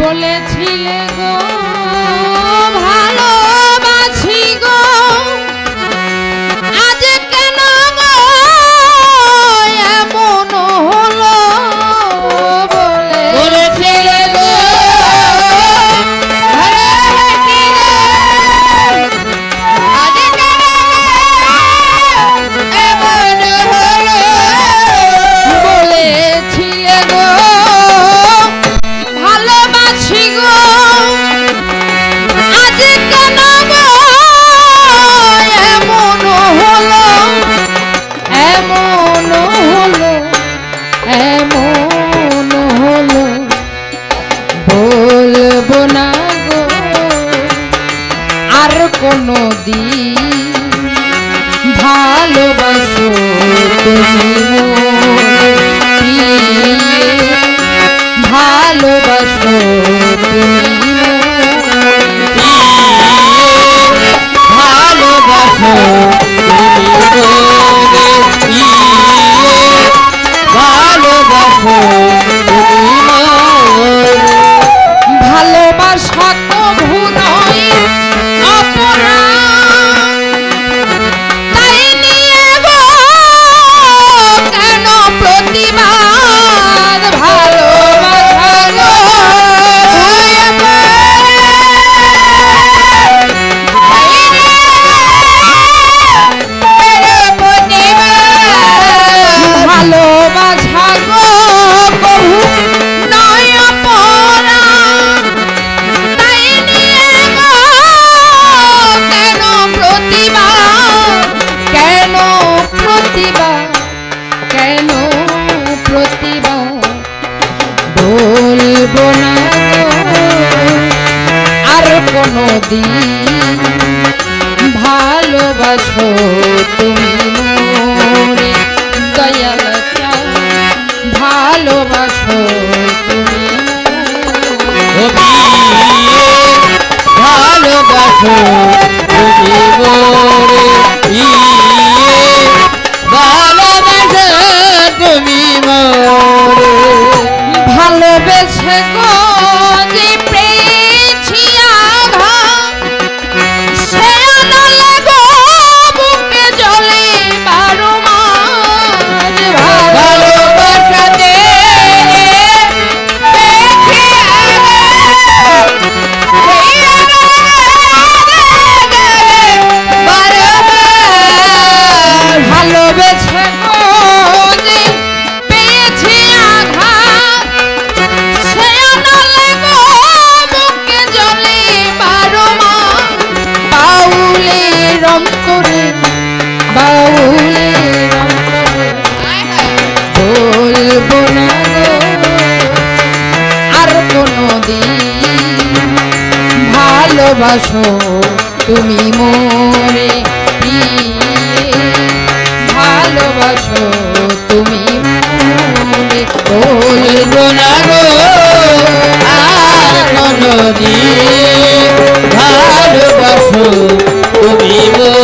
বলেছিলে গো। যদি ভালোবাসো তুমি ভালোবাসো তুমি ভালোবাসো তুমি ভালোবাসো দিন ভালোবাসো তুমি মোরে দয়াল ভালোবাসো তুমি। ভালোবাসো তুমি মোরে ভালোবাসো তুমি মোরে ভালোবেসে গো ভালোবাসো তুমি মোরে। ভালোবাসো তুমি বলব না গো আর ভালোবাসো তুমি মোরে